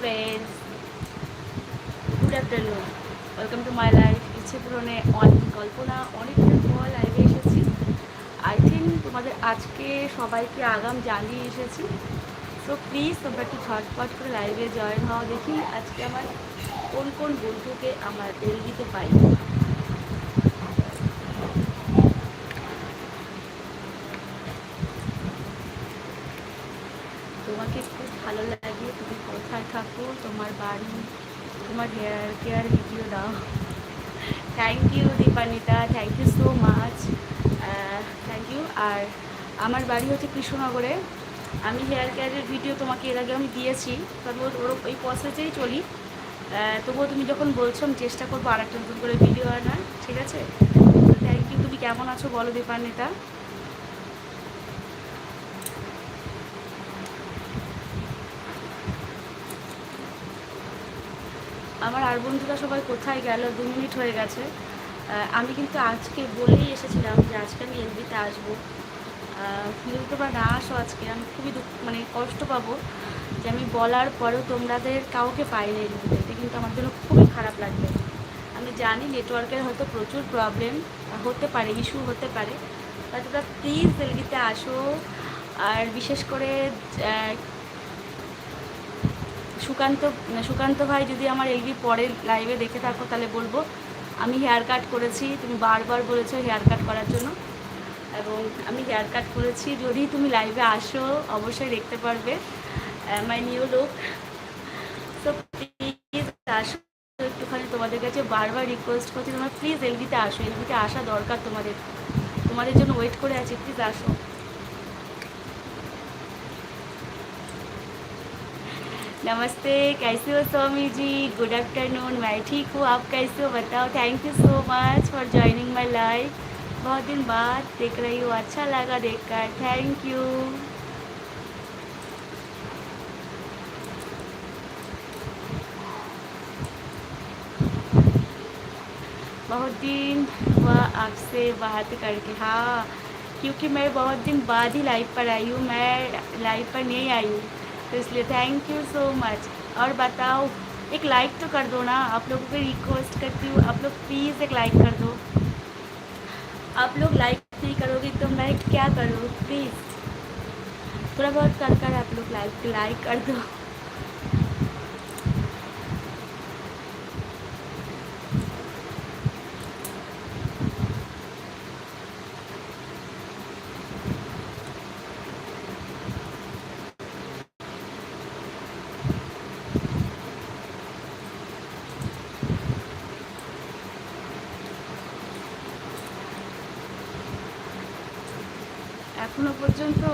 Friends good afternoon welcome to my life ইচ্ছে পূরণে অনেক কল্পনা, অনেকদিন পর লাইভে এসেছি। আই থিঙ্ক তোমাদের আজকে সবাইকে আগাম জানিয়ে এসেছি। সো প্লিজ তোমরা একটু ঝটপট করে লাইভে জয়েন হও। দেখি আজকে আমার কোন কোন বন্ধুকে আমার তেল দিতে পাই তোমাকে খুব ভালো লাগে তুমি কোথায় থাকো তোমার বাড়ি তোমার হেয়ার কেয়ার ভিডিও দাও thank you Dipanita thank you so much thank you আর আমার বাড়ি হচ্ছে কৃষ্ণনগরে। আমি হেয়ার কেয়ারের ভিডিও তোমাকে এর আগে আমি দিয়েছি। তবুও ওর ওই প্রসেসেই চলি। আহ, তবুও তুমি যখন বলছো আমি চেষ্টা করব আর একটা নতুন করে ভিডিও আনার। ঠিক আছে? থ্যাংক ইউ তুমি কেমন আছো বলো দীপান্বিতা আমার আর বন্ধুরা সবাই কোথায় গেল? দু মিনিট হয়ে গেছে। আমি কিন্তু আজকে বলেই এসেছিলাম যে আজকে আমি এলবিতে আসব। যদি তোমরা না আসো আজকে। আমি খুবই দুঃখ মানে কষ্ট পাবো যে আমি বলার পরেও তোমাদের কাউকে পাইনি এলবিতে। এটা কিন্তু আমার জন্য খুবই খারাপ লাগবে। আমি জানি নেটওয়ার্কের হয়তো প্রচুর প্রবলেম হতে পারে, ইস্যু হতে পারে। তা তোমরা প্লিজ এলবিতে আসো। আর বিশেষ করে সুকান্ত সুকান্ত ভাই যদি আমার এলবি পরে লাইভে দেখে থাকো তাহলে বলব, আমি হেয়ার কাট করেছি, তুমি বারবার বলেছ হেয়ার কাট করার জন্য। এবং আমি হেয়ার কাট করেছি, যদি তুমি লাইভে আসো, অবশ্যই দেখতে পারবে মাই নিউ লুক তো প্লিজ আসো একটুখানি তোমাদের কাছে, বারবার রিকোয়েস্ট করছি তোমরা প্লিজ এলবিতে আসো, এলবিতে আসা দরকার তোমাদের। তোমাদের জন্য ওয়েট করে আছি প্লিজ আসো। नमस्ते, कैसे हो स्वामी जी? गुड आफ्टरनून मैं ठीक हूँ, आप कैसे हो बताओ? Thank you so much for joining my life बहुत दिन बाद देख रही हूँ अच्छा लगा देखकर। थैंक यू बहुत दिन हुआ आपसे बात करके। हाँ क्योंकि मैं बहुत दिन बाद ही लाइव पर आई हूँ, मैं लाइव पर नहीं आई हूँ। तो इसलिए थैंक यू सो मच और बताओ, एक लाइक तो कर दो ना, आप लोगों को रिक्वेस्ट करती हूँ, आप लोग प्लीज़ एक लाइक कर दो. आप लोग लाइक नहीं करोगे तो मैं क्या करूँ? प्लीज़ थोड़ा बहुत कर कर आप लोग लाइक लाइक कर दो.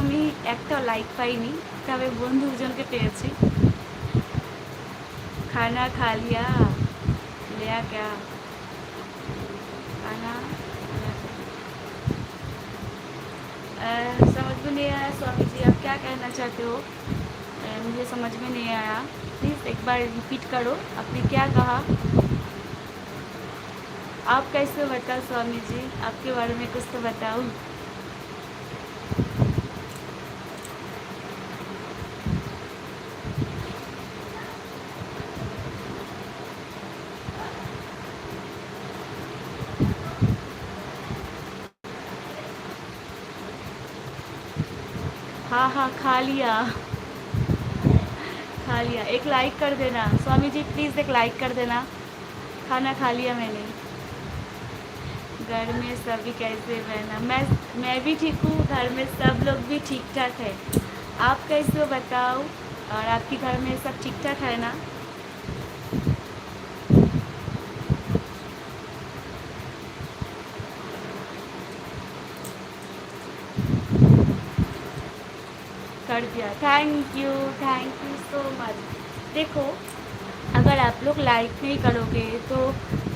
আমি একটা লাইক পাইনি তবে বন্ধু দুজনকে পেয়েছি খানা খা লিয়া लिया क्या खाना अ, समझ में नहीं आया स्वामी जी आप क्या कहना चाहते हो अ, मुझे समझ में नहीं आया प्लीज़ एक बार रिपीट करो आपने क्या कहा आप कैसे हो बताओ स्वामी जी आपके बारे में कुछ तो बताओ हाँ खा लिया। खा लिया। एक लाइक कर देना। स्वामी जी प्लीज़ एक लाइक कर देना। खाना खा लिया मैंने। घर में सभी कैसे बहना मैं मैं भी ठीक हूँ, घर में सब लोग भी ठीक ठाक है। आप कैसे हो बताओ? और आपके घर में सब ठीक ठाक है ना? कर दिया। Thank you thank you so much देखो, अगर आप लोग लाइक नहीं करोगे तो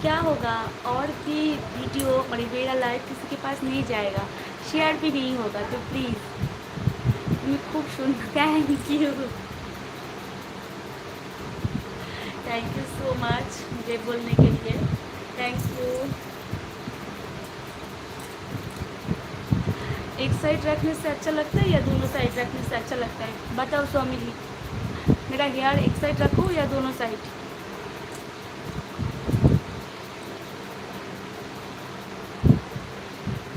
क्या होगा? और भी वीडियो और मेरा लाइक किसी के पास नहीं जाएगा। शेयर भी नहीं होगा तो प्लीज़ मैं खूब सुन thank you thank you so much मुझे बोलने के लिए. थैंक यू एक साइड रखने से अच्छा लगता है या दोनों साइड रखने से अच्छा लगता है? बताओ स्वामी जी। मेरा हेयर एक साइड रखूँ या दोनों साइड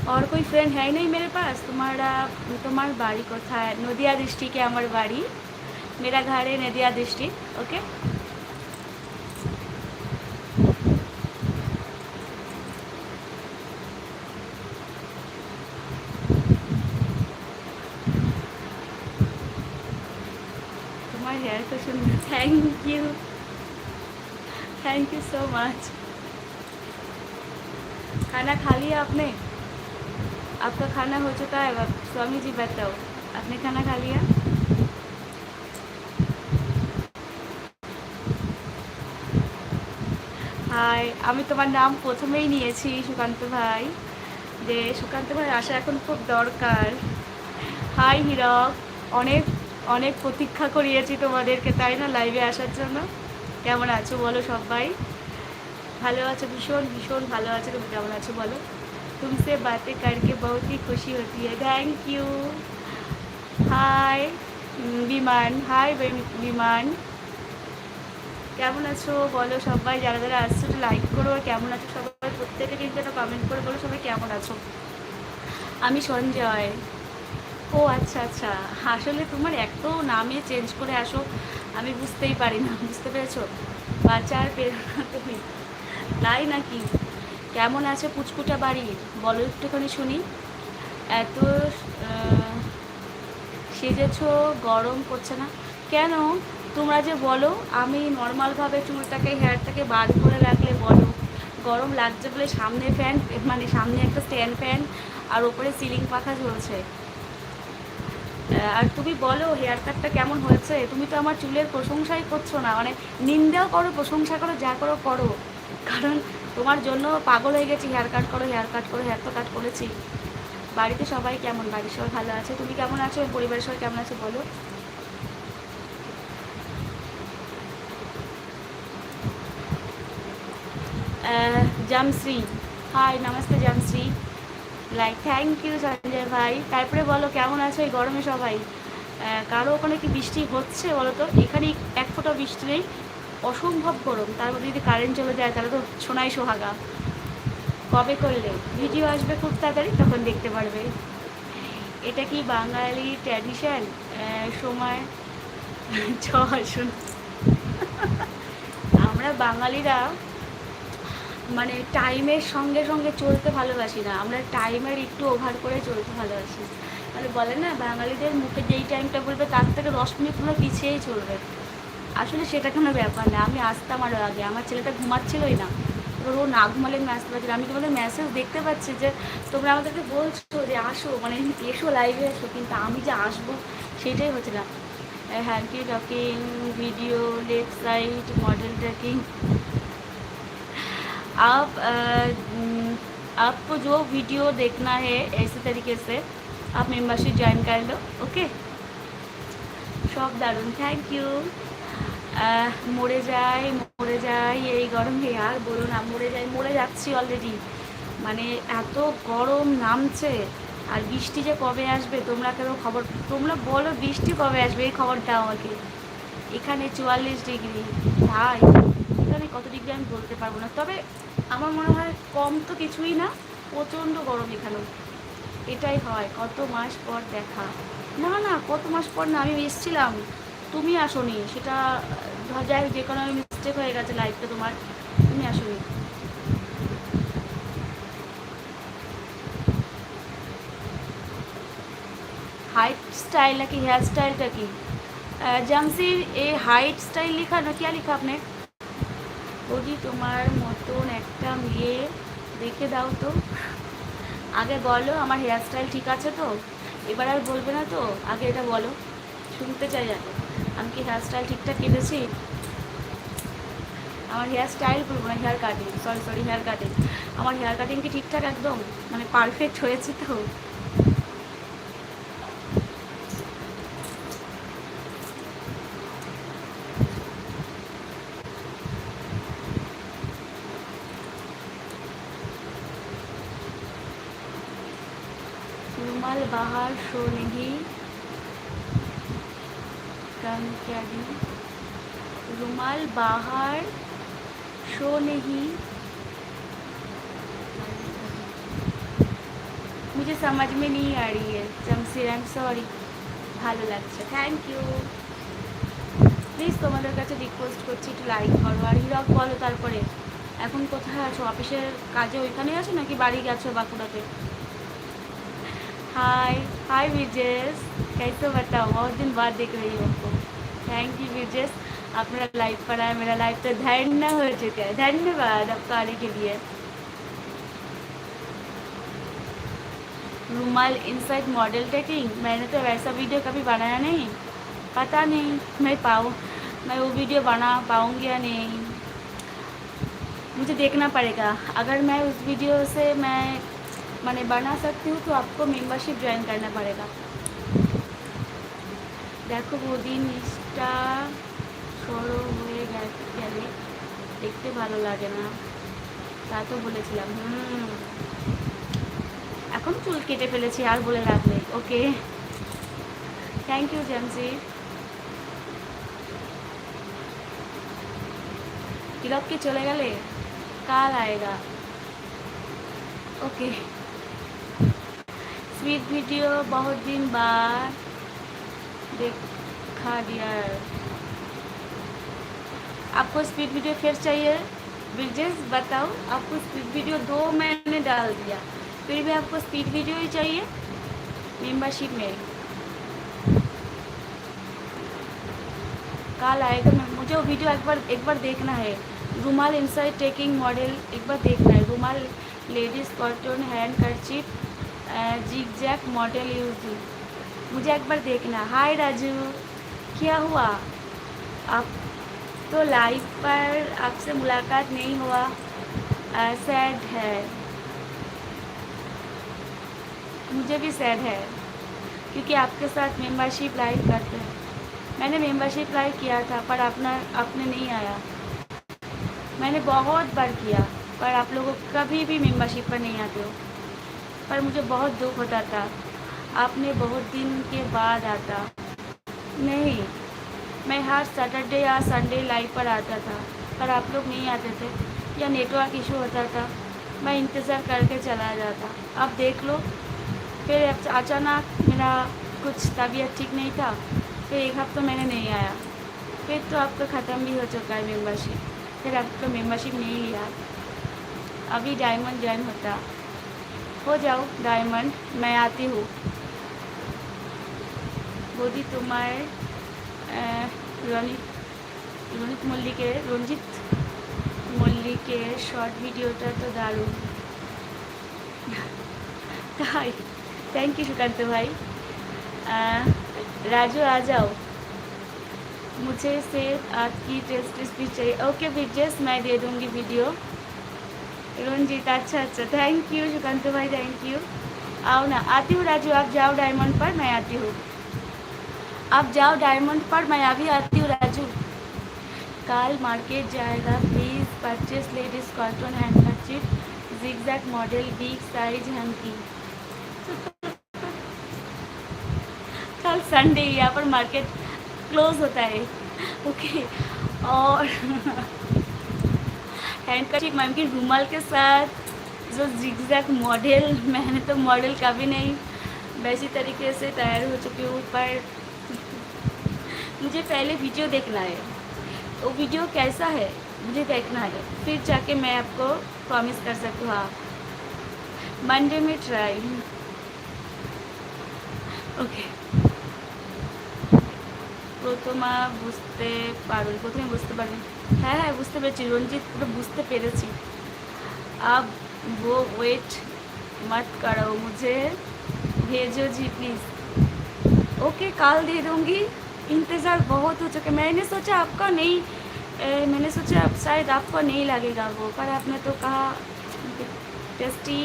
और कोई फ्रेंड है ही नहीं मेरे पास? तुम्हारा, तुम्हारे बाड़ी को था नदिया दृष्टि है अमर बाड़ी मेरा घर है Nadia Drishti okay thank you thank you so much खाना खा लिया आपने आपका खाना हो चुका है स्वामी जी बताओ आपने खाना खा लिया হাই আমি তোমার নাম প্রথমেই নিয়েছি সুকান্ত ভাই যে সুকান্ত ভাই আসা এখন খুব দরকার হাই হিরক অনেক অনেক প্রতীক্ষা করিয়েছি তোমাদেরকে, তাই না? লাইভে আসার জন্য। কেমন আছো বলো সবাই? ভালো আছো? ভীষণ ভীষণ ভালো আছো। তুমি কেমন আছো বলো? তুমসে বাতে কারকে বহুতই খুশি হতি হ্যাঁ thank you hi Biman. Hi Biman. কেমন আছো বলো সবাই? যারা যারা আসছো লাইক করো। কেমন আছো সবাই? প্রত্যেকে কিন্তু কমেন্ট করে বলো সবাই কেমন আছো। আমি সঞ্জয়। ও আচ্ছা আচ্ছা। আসলে তোমার এত নামে চেঞ্জ করে আসো আমি বুঝতেই পারি না বুঝতে পেরেছ? বাচ্চা আর পেরো তুমি। তাই নাকি? কেমন আছে পুচকুটা বাড়ি? বলো একটুখানি শুনি। এত সেজেছ গরম করছে না। কেন? তোমরা যে বলো আমি নর্মালভাবে চুলটাকে হেয়ারটাকে বার করে রাখলে বলো। গরম লাগছে বলে সামনে ফ্যান মানে সামনে একটা স্ট্যান্ড ফ্যান আর ওপরে সিলিং পাখা আহ, আর তুমি বলো হেয়ার কাটটা কেমন হয়েছে? তুমি তো আমার চুলের প্রশংসাই করছ না মানে নিন্দাও করো, প্রশংসা করো, যা করো করো। কারণ তোমার জন্য পাগল হয়ে গেছি হেয়ার কাট করো হেয়ার কাট করো হেয়ার তো কাট করেছি। বাড়িতে সবাই কেমন? বাড়ির সবাই ভালো আছে? তুমি কেমন আছো? পরিবারের সবাই কেমন আছে বলো? জামশ্রী। Hi namaste Jamshree. Like thank you Sanjay ভাই। তারপরে বলো, কেমন আছো এই গরমে সবাই? কারও ওখানে কি বৃষ্টি হচ্ছে বলো তো? এখানে এক ফোঁটা বৃষ্টি নেই। অসম্ভব গরম। তার মধ্যে যদি কারেন্ট চলে যায়, তাহলে তো সোনাই সোহাগা। কবে করলে? ভিডিও আসবে খুব তাড়াতাড়ি, তখন দেখতে পারবে। এটা কি বাঙালি ট্র্যাডিশন সময় চল শুন। আমরা বাঙালিরা মানে টাইমের সঙ্গে সঙ্গে চলতে ভালোবাসি না। আমরা টাইমের একটু ওভার করে চলতে ভালোবাসি। মানে বলে না, বাঙালিদের মুখে যেই টাইমটা বলবে, তার থেকে দশ মিনিট তোমরা পিছিয়েই চলবে। আসলে সেটা কোনো ব্যাপার না। আমি আসতাম আরও আগে। আমার ছেলেটা ঘুমাচ্ছিলই না। ও না ঘুমালে আমি আসতে পারছি আমি তোমাদের মেসেজ দেখতে পাচ্ছি যে, তোমরা আমাদেরকে বলছো যে আসো। মানে এসো লাইভে এসো। কিন্তু আমি যে আসব সেটাই হচ্ছে না। Hand talking video left side model talking आप अ, न, आपको जो वीडियो देखना है ऐसे तरीके से आप मेम्बरशिप ज्वाइन कर लो ओके সব দারুণ থ্যাংক ইউ মরে যাই মরে যাই এই গরমে আর বলো না মরে যাই মরে যাচ্ছি অলরেডি মানে এত গরম নামছে আর বৃষ্টি যে কবে আসবে তোমরা কেন খবর তোমরা বলো বৃষ্টি কবে আসবে এই খবরটা আমাকে এখানে চুয়াল্লিশ ডিগ্রি ভাই এখানে কত ডিগ্রি আমি বলতে পারব না। তবে আমার মনে হয় কম তো কিছুই না, প্রচণ্ড গরম এখানে। এটাই হয়, কত মাস পর দেখা। না না, কত মাস পর না, আমি এসছিলাম তুমি আসনি, সেটা যাই যে কোনো মিস্টেক হয়ে গেছে লাইফটা তোমার, তুমি আসনি। হাইট স্টাইল নাকি হেয়ার স্টাইলটা কি? জামসির এই হাইট স্টাইল লেখা না, কি লেখা আপনি? বৌদি, তোমার মতন একটা মেয়ে দেখে দাও তো। আগে বলো, আমার হেয়ার স্টাইল ঠিক আছে তো? এবার আর বলবে না তো? আগে এটা বলো, শুনতে চাই আগে। আমি কি হেয়ার স্টাইল ঠিকঠাক কেটেছি? আমার হেয়ার স্টাইল বলব না hair cutting sorry sorry hair cutting আমার হেয়ার কাটিং কি ঠিকঠাক একদম? মানে পারফেক্ট হয়েছে তো? बाहर शो नहीं कम क्या दी रुमाल बाहर शो नहीं मुझे समझ में नहीं आ रही है जमसिर आई एम सॉरी ভালো লাগছে থ্যাংক ইউ প্লিজ তোমাদের কাছে রিকোয়েস্ট করছি একটু লাইক করো আর হিরক বলো তারপরে এখন কোথায় আছো অফিসের কাজে ওইখানে আছো নাকি বাড়ি গেছো বাঁকুড়াতে हाय हाय विजेस कैसे बताओ? बहुत दिन बाद देख रही हूँ आपको। थैंक यू विजेस आप मेरा लाइव पर मेरा लाइव तो धन्य हो चुका है। धन्यवाद आपका आने के लिए। रूमाल इनसाइड मॉडल टेकिंग मैंने तो वैसा वीडियो कभी बनाया नहीं। पता नहीं, मैं पाऊँ, मैं वो वीडियो बना पाऊँगी या नहीं। मुझे देखना पड़ेगा। अगर मैं उस वीडियो से मैं मैंने बना सकती हूँ तो आपको मेंबरशिप ज्वाइन करना पड़ेगा দেখো বৌদি নিচটা সরো হয়ে গে- গেলে দেখতে ভালো লাগে না তা তো বলেছিলাম হুম এখন চুল কেটে ফেলেছি আর বলে লাভ নেই ওকে থ্যাংক ইউ জেমসি তিলক কি চলে গেলে কাল আয়েগা ओके स्वीट वीडियो बहुत दिन बाद देखा दिया है। आपको स्पीड वीडियो फिर चाहिए? ब्रिजेस बताओ, आपको स्पीड वीडियो दो मैंने डाल दिया। फिर भी आपको स्पीड वीडियो ही चाहिए? मेंबरशिप में। कल आएगा मैं मुझे वो वीडियो एक बार एक बार देखना है। रुमाल इनसाइड टेकिंग मॉडल एक बार देखना है। रुमाल ladies cotton handkerchief zigzag model use मुझे एक बार देखना। हाय राजू। क्या हुआ? आप तो लाइव पर आपसे मुलाकात नहीं हुआ। सैड है। मुझे भी सैड है, क्योंकि आपके साथ मेंबरशिप लाइव करते हैं। मैंने मेंबरशिप लाइव किया था, पर अपना, आपने नहीं आया। मैंने बहुत बार किया, पर आप लोगों कभी भी मेंबरशिप पर नहीं आते हो। पर मुझे बहुत दुख होता था। आपने बहुत दिन के बाद आता। नहीं, मैं हर सैटरडे या संडे लाइव पर आता था, पर आप लोग नहीं आते थे, या नेटवर्क इशू होता था। मैं इंतज़ार करके चला जाता। अब देख लो, फिर अचानक मेरा कुछ तबीयत ठीक नहीं था, फिर एक हफ़्ता मैंने नहीं आया। फिर तो आपका ख़त्म भी हो चुका है मेंबरशिप फिर आपका मेंबरशिप नहीं लिया। अभी डायमंड ज्वाइन होता। हो जाओ डायमंड मैं आती हूँ বৌদি তোমার আহ, রনিত রনিত মল্লিকের রঞ্জিত মল্লিকের শর্ট ভিডিওটা তো দারুণ তাই থ্যাংক ইউ সুকান্ত ভাই আহ, राजू आ जाओ मुझे सिर्फ आपकी टेस्ट स्पीच चाहिए ओके विजेस मैं दे दूँगी वीडियो रंजीत अच्छा अच्छा। थैंक यू सुकांत भाई थैंक यू आओ ना, आती हूँ राजू, आप जाओ डायमंड पर, मैं आती हूँ। आप जाओ डायमंड पर, मैं अभी आती हूँ राजू। कल मार्केट जाएगा please purchase ladies cotton handkerchief zigzag model big size hanky कल संडे यहाँ पर मार्केट क्लोज होता है। ओके और हैंड करचिप मैम की रूमाल के साथ जो जिगजैग मॉडल मैंने तो मॉडल कभी नहीं वैसी तरीके से तैयार हो चुकी हूँ पर मुझे पहले वीडियो देखना है वो वीडियो कैसा है मुझे देखना है फिर जाके मैं आपको प्रॉमिस कर सकती हूँ हाँ मंडे में ट्राई ওকে প্রথমা বুঝতে পারুন প্রথমে বুঝতে পারবেন হ্যাঁ হ্যাঁ বুঝতে পেরেছি রঞ্জিত পুরো বুঝতে পেরেছি अब वो वेट मत करो मुझे भेजो जी प्लीज़ ओके कल दे दूँगी इंतज़ार बहुत हो चुका मैंने सोचा आपका नहीं ए, मैंने सोचा अब शायद आपको नहीं लगेगा वो पर आपने तो कहा टेस्टी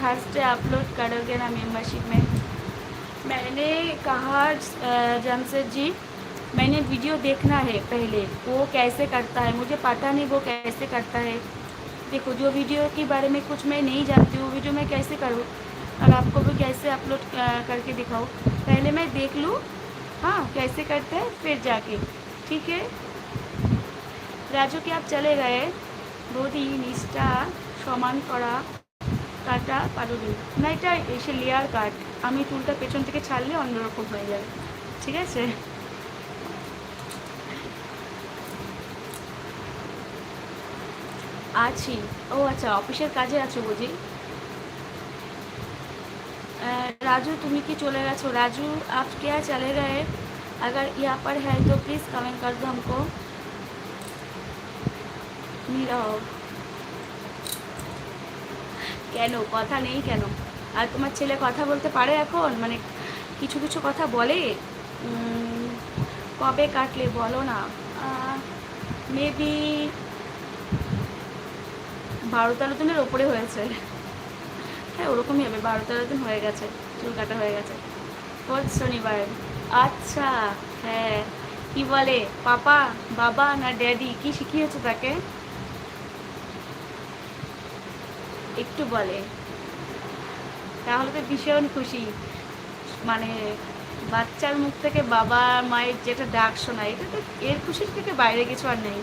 थर्सडे अपलोड करोगे ना मेंबरशिप में मैंने कहा अ, जमशेद जी मैंने वीडियो देखना है पहले वो कैसे करता है मुझे पता नहीं वो कैसे करता है देखो जो वीडियो के बारे में कुछ मैं नहीं जानती हूँ वीडियो मैं कैसे करूँ और आपको भी कैसे अपलोड करके दिखाऊँ पहले मैं देख लूँ हाँ कैसे करते हैं फिर जाके ठीक है রাজু কি আপ চলে গয়ে বৌদি নিচটা সমান করা কাটা পারুনি না এটা এসে লেয়ার কাট আমি চুলটা পেছন থেকে ছাড়লে অন্যরকম হয়ে যাবে ঠিক আছে আছি ও আচ্ছা অফিসের কাজে আছো বুঝি अह, राजू तुम्ही की चले गए छो राजू आप क्या चले गए अगर यहाँ पर है तो प्लीज़ कमेंट कर दो हमको নীরব কেন কথা নেই কেন আর তোমার ছেলে কথা বলতে পারে এখন মানে কিছু কিছু কথা বলে উম, কবে কাটলে বলো না মেবি বারো তেরো দিনের ওপরে হয়েছে। হ্যাঁ ওরকমই হবে, বারো তেরো দিন হয়ে গেছে, চুল কাটা হয়ে গেছে। রোজ শনিবার। আচ্ছা হ্যাঁ কি বলে, পাপা, বাবা না ড্যাডি, কি শিখিয়েছে তাকে? একটু বলে। তাহলে তো ভীষণ খুশি। মানে বাচ্চার মুখ থেকে বাবা, মায়ের যেটা ডাক শোনায়, এটা তো এর খুশির থেকে বাইরে কিছু আর নেই।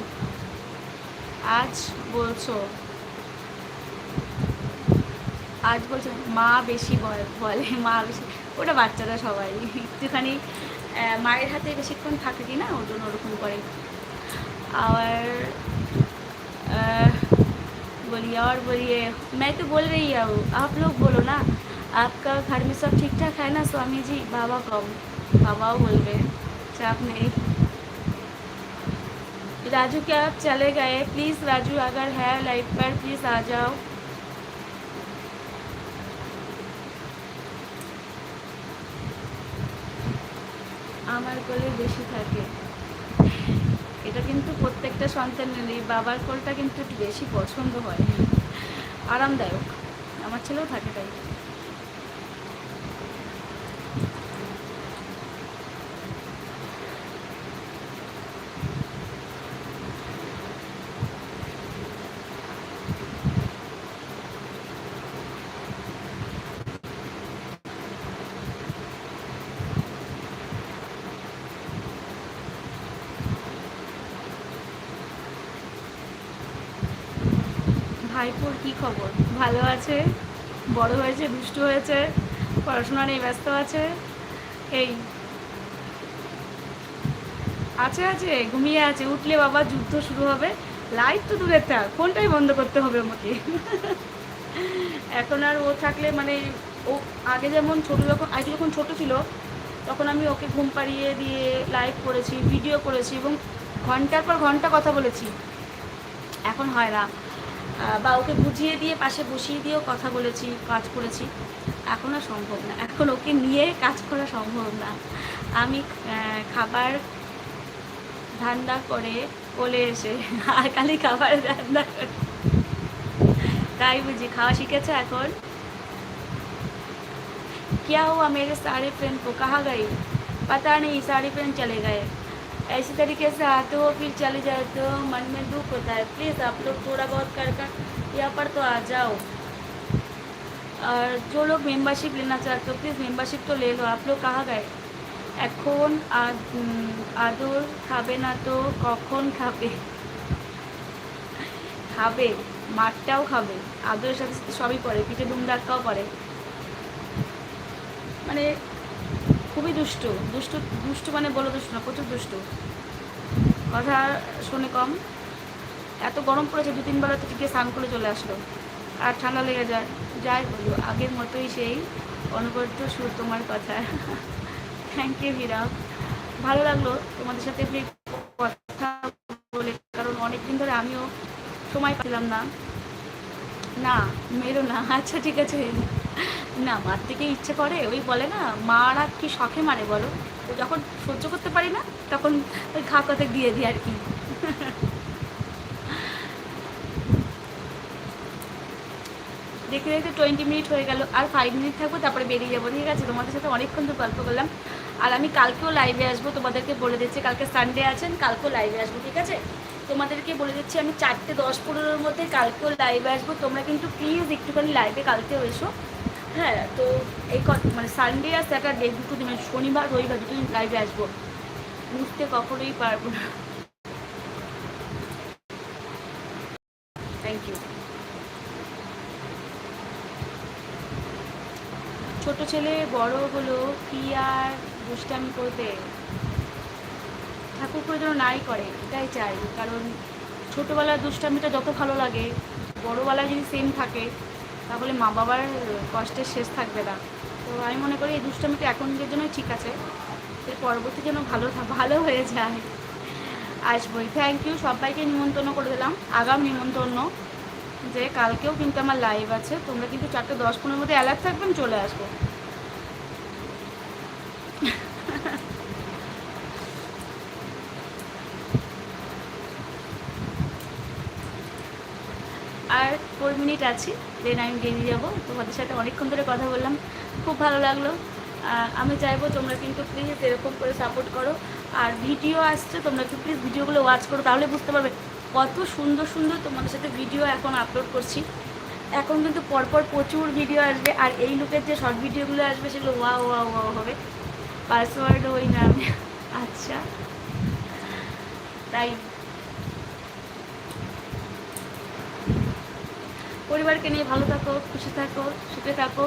আজ বলছো আজ বলছে মা বেশি বল- বলে মা বেশি ওটা বাচ্চারা সবাই একটুখানি আহ, মায়ের হাতে বেশিক্ষণ থাকে কি না ওর জন্য ওরকম করে और अह, बोलिए और बोलिए मैं तो बोल रही हूँ आप लोग बोलो ना आपका घर में सब ठीक ठाक है ना स्वामी जी बाबा कम बाबाओ बोलबे चाप नहीं राजू क्या आप चले गए प्लीज़ राजू अगर है लाइफ पर प्लीज़ आ जाओ আমার কোলে বেশি থাকে। এটা কিন্তু প্রত্যেকটা সন্তানেরই, বাবার কোলটা কিন্তু একটু বেশি পছন্দ হয়। আরামদায়ক। আমার ছেলেও থাকে তাই। ভাইপোর কি খবর? ভালো আছে? বড় হয়েছে, দুষ্টু হয়েছে, পড়াশোনা নিয়ে ব্যস্ত আছে, এই। আছে আছে, ঘুমিয়ে আছে, উঠলে বাবা যুদ্ধ শুরু হবে। লাইট তো দূরের থাক ফোনটাই বন্ধ করতে হবে আমাকে। এখন আর ও থাকলে মানে ও আগে যেমন ছোটো যখন, আগে যখন ছোটো ছিল, তখন আমি ওকে ঘুম পাড়িয়ে দিয়ে লাইভ করেছি ভিডিও করেছি এবং ঘণ্টার পর ঘণ্টা কথা বলেছি। এখন হয় না। বা ওকে বুঝিয়ে দিয়ে পাশে বসিয়ে দিয়েও কথা বলেছি কাজ করেছি এখন আর সম্ভব না এখন ওকে নিয়ে কাজ করা সম্ভব না আমি আহ, খাবার ধান্দা করে কোলে এসে আর খালি খাবার ধান্দা করে তাই বুঝি খাওয়া শিখেছে এখন क्या हुआ मेरे सारे फ्रेंड को कहाँ गई पता नहीं सारे फ्रेंड चले गए ऐसी तरीके से आते हो फिर चले जाए तो मन में दुख होता है प्लीज़ आप लोग थोड़ा बहुत कर कर यहाँ पर तो आ जाओ और जो लोग मेंबरशिप लेना चाहते हो प्लीज़ मेंबरशिप तो ले लो आप लोग कहाँ गए এখন আদ- উম, আদর খাবে না তো কখন খাবে খাবে মাঠটাও খাবে আদরের সাথে সাথে সবই পড়ে পিঠে ডুম ডাক্কাও পড়ে মানে খুবই দুষ্টু দুষ্টু দুষ্টু মানে বলো দুষ্টু না, প্রচুর দুষ্টু। কথা শুনে কম। এত গরম পড়েছে, দু, তিনবার তো গিয়ে স্নান করে চলে আসলো। আর ঠান্ডা লেগে যায়। যাই বলো, আগের মতোই সেই অনবদ্য সুর তোমার কথা থ্যাংক ইউ হীরা। ভালো লাগল তোমাদের সাথে কথা বলে, কারণ অনেকদিন ধরে আমিও সময় পাচ্ছিলাম না। না, মেরো না। আচ্ছা ঠিক আছে। না, মার থেকে ইচ্ছে করে, ওই বলে না, মারা কি শখে মারে বলো? যখন সহ্য করতে পারি না, তখন ওই খা কথা দিয়ে দিই আর কি। দেখতে দেখতে টোয়েন্টি মিনিট হয়ে গেল, আর ফাইভ মিনিট থাকব, তারপরে বেরিয়ে যাব, ঠিক আছে? তোমাদের সাথে অনেকক্ষণ তো গল্প করলাম। আর আমি কালকেও লাইভে আসব, তোমাদেরকে বলে দিচ্ছি, কালকে সানডে আছেন, কালকেও লাইভে আসব, ঠিক আছে? তোমাদেরকে বলে দিচ্ছি, আমি চারটে দশ পনেরোর মধ্যে কালকেও লাইভে আসব। তোমরা কিন্তু প্লিজ একটুখানি লাইভে কালকেও এসো। হ্যাঁ তো এই মানে সানডে আর স্যাটারডে দুটো দিন মানে শনিবার, রবিবার দুটো দিন লাইভে আসব। বুঝতে কখনোই পারব না। থ্যাংক ইউ ছোট ছেলে, বড় হলো, কি আর দুষ্টামি করবে? ঠাকুর করে যেন নাই করে, এটাই চাই। কারণ ছোটোবেলার দুষ্টামিটা যত ভালো লাগে, বড়োবেলায় যদি সেম থাকে তাহলে মা বাবার কষ্টের শেষ থাকবে না। তো আমি মনে করি এই দুষ্টামিটা এখনকার জন্যই ঠিক আছে। এর পরবর্তী যেন ভালো ভালো হয়ে যায়। আসবোই। থ্যাংক ইউ সবাইকে নিমন্ত্রণ করে দিলাম। আগাম নিমন্ত্রণ যে কালকেও কিন্তু আমার লাইভ আছে। তোমরা কিন্তু চারটে দশ পনেরোর মধ্যে অ্যালার্ট থাকবেন চলে আসব আর ফোর মিনিট আছি দেন আমি বেরিয়ে যাব। তোমাদের সাথে অনেকক্ষণ ধরে কথা বললাম, খুব ভালো লাগল। আমি চাইব তোমরা কিন্তু প্লিজ এরকম করে সাপোর্ট করো। আর ভিডিও আসছে, তোমরা একটু প্লিজ ভিডিওগুলো ওয়াচ করো, তাহলে বুঝতে পারবে কত সুন্দর সুন্দর তোমাদের সাথে ভিডিও এখন আপলোড করছি। এখন কিন্তু পরপর প্রচুর ভিডিও আসবে, আর এই লোকের যে শর্ট ভিডিওগুলো আসবে, সেগুলো ওয়া ওয়া ওয়া হবে। পাসওয়ার্ড ওই না আচ্ছা। তাই। পরিবারকে নিয়ে ভালো থাকো, খুশি থাকো, সুখে থাকো,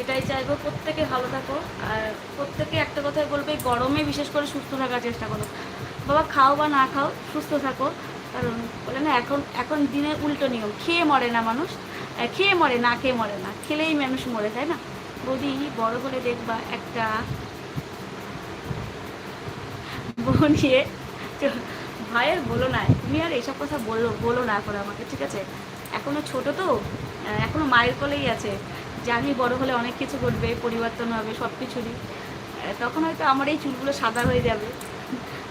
এটাই চাইব, প্রত্যেকে ভালো থাকো। আর প্রত্যেকে একটা কথাই বলবে, গরমে বিশেষ করে সুস্থ থাকার চেষ্টা করো। বাবা, খাও বা না খাও, সুস্থ থাকো। কারণ বলে না, এখন এখন দিনের উল্টো নিয়ম, খেয়ে মরে না মানুষ খেয়ে মরে, না খেয়ে মরে না, খেলেই মানুষ মরে, তাই না? বৌদি, বড় হলে দেখবা একটা বউ নিয়ে, ভাইয়ের বলো না, তুমি আর এইসব কথা বলো বলো না করে আমাকে, ঠিক আছে? এখনও ছোট তো আহ, এখনও মায়ের কোলেই আছে। জানি বড় হলে অনেক কিছু ঘটবে পরিবর্তন হবে সব কিছুরই তখন হয়তো আমার এই চুলগুলো সাদা হয়ে যাবে।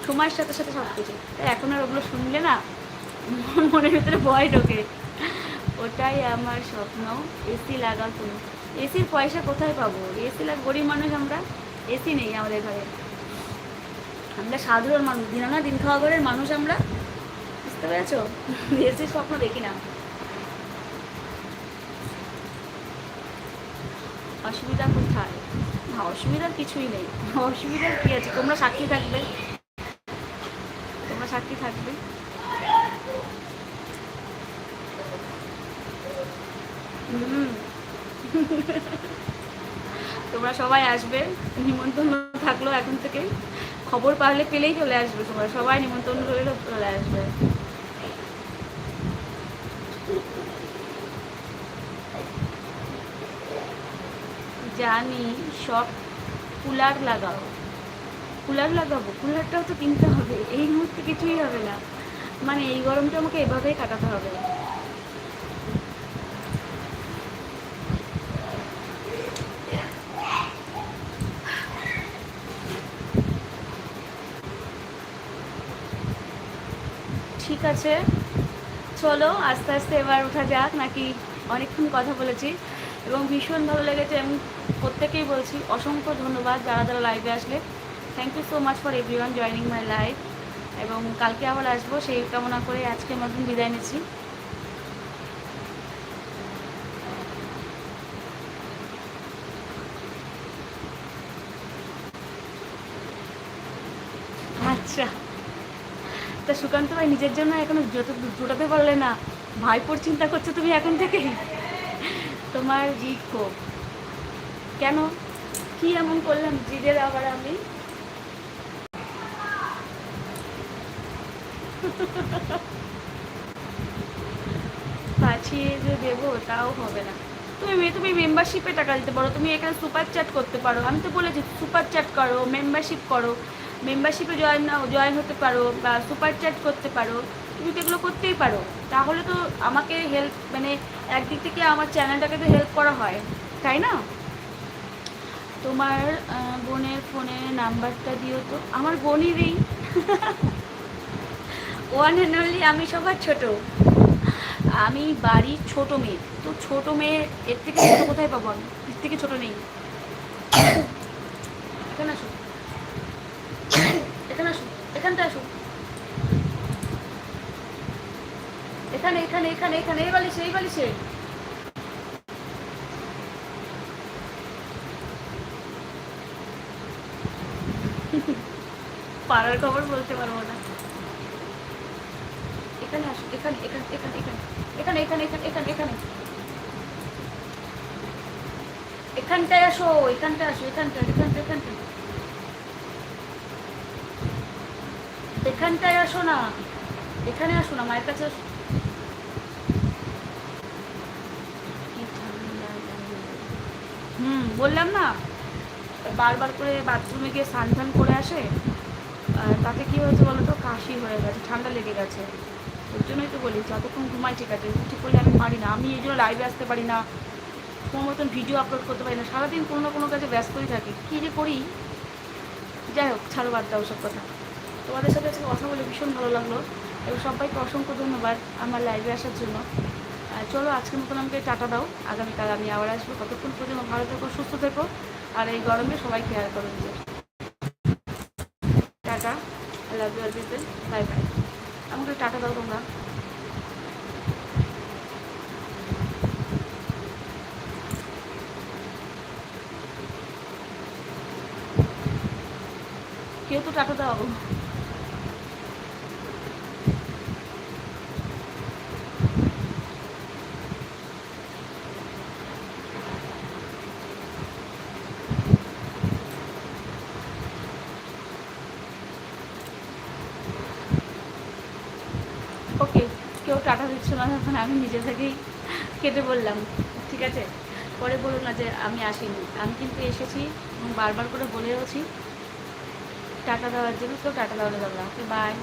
সময়ের সাথে সাথে সব কিছু তাই এখন আর ওগুলো শুনলে না মন- মনের ভিতরে ভয় ঢোকে। ওটাই আমার স্বপ্ন এসি লাগা তুমি। এসির পয়সা কোথায় পাবো? এসি লাগ গরিব মানুষ আমরা এসি নেই আমাদের ঘরে। আমরা সাধারণ মানুষ দিন আনা দিন খাওয়া ঘরের মানুষ আমরা। বুঝতে পেরেছ? এসির স্বপ্ন দেখি না। অসুবিধা কোথায়? না, অসুবিধার কিছুই নেই। অসুবিধার কি আছে? তোমরা সাক্ষী থাকবে। তোমরা সাক্ষী থাকবে। তোমরা সবাই আসবে। নিমন্ত্রণ থাকল এখন থেকে। খবর পাহলে পেলেই চলে আসবে তোমরা। সবাই নিমন্ত্রণ রইল, চলে আসবে। জানি, সব কুলার লাগাও। কুলার লাগাবো? কুলারটাও তো কিনতে হবে। এই মুহূর্তে কিছুই হবে না। মানে এই গরমটা আমাকে এভাবেই কাটাতে হবে। ঠিক আছে। চলো, আস্তে আস্তে এবার উঠা যাক। নাকি অনেকক্ষণ কথা বলেছি। এবং ভীষণ ভালো লেগেছে আমি প্রত্যেকেই বলছি অসংখ্য ধন্যবাদ যারা যারা লাইভে আসলে। Thank you so much for everyone joining my live এবং কালকে আবার আসব, সেই কামনা করে আজকে মতন বিদায় নিচ্ছি। আচ্ছা। তা সুকান্ত ভাই, নিজের জন্য এখনও যত জোটাতে পারলে না ভাইপোর চিন্তা করছ তুমি এখন থেকে তোমার জিদ ক্ষোভ কেন? কি এমন করলাম জিদের আবার আমি? পাঠিয়ে যে দেবো, তাও হবে না। তুমি তুমি মেম্বারশিপে টাকা দিতে পারো, তুমি এখানে সুপার চ্যাট করতে পারো। আমি তো বলেছি সুপার চ্যাট করো মেম্বারশিপ করো। মেম্বারশিপে জয়েন জয়েন হতে পারো বা সুপার চ্যাট করতে পারো। তুমি তো এগুলো করতেই পারো। তাহলে তো আমাকে হেল্প মানে একদিক থেকে আমার চ্যানেলটাকে তো হেল্প করা হয়, তাই না? তোমার বোনের ফোনের নাম্বারটা দিও তো। আমার বোনই নেই। ওয়ান অ্যান্ড অনলি আমি সবার ছোট। আমি বাড়ির ছোট মেয়ে। তো ছোট মেয়ে, এর থেকে ছোট কোথায় পাবো আমি? এর থেকে ছোট নেই। এখানে আসো। এখানে আসো। এখানটা আসো। এখানে এখানে এখানে এখানে এই বালিশে এই বালিশে পাড়ার খবর বলতে পারব না এখানে আসো এখানে এখানে এখানে এখানে এখানে এখানে এখানে এখানে এখানে এখানটায় আসো এখানটায় আসো এখানটায় এখানটায় এখানটায় এখানটায় আসো না এখানে আসো না মায়ের কাছে আসো কি ঠান্ডা লাগে। হুম বললাম না, বারবার করে বাথরুমে গিয়ে স্নান টান করে আসে তাতে কি হয়েছে বলো তো? কাশি হয়ে গেছে, ঠান্ডা লেগে গেছে। ওই জন্যই তো বলি, যতক্ষণ ঘুমাই ঠিক আছে, ঠিক করলে আমি পারি না। আমি এই জন্য লাইভে আসতে পারি না, কোনো মতন ভিডিও আপলোড করতে পারি না। সারাদিন কোনো না কোনো কাজে ব্যস্তই থাকি। কী যে করি? যাই হোক, ছাড়ো বাদ দাও সব কথা। তোমাদের সাথে আজকে কথা বলে ভীষণ ভালো লাগল। এবং সবাইকে অসংখ্য ধন্যবাদ আমার লাইভে আসার জন্য। চলো, আজকের মতন আমাকে টাটা দাও। আগামীকাল আমি আবার আসব। কতক্ষণ পর্যন্ত ভালো থেকো, সুস্থ থেকো। আর এই গরমে সবাই খেয়াল করো নিজের। Tata love you people bye bye আমাকে টাটা দাও তোমরা। কেউ তো টাটা দাও ওকে কেউ টাটা দিচ্ছ না, আমি নিজে থেকেই কেটে বললাম, ঠিক আছে? পরে বলুন না যে আমি আসিনি। আমি কিন্তু এসেছি এবং বারবার করে বলেওছি টাটা দেওয়ার জন্য তো টাটা দেওয়া না। ওকে বাই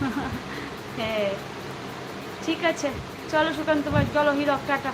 হ্যাঁ ঠিক আছে। চলো সুকান্ত ভাই চলো হিরক টাটা।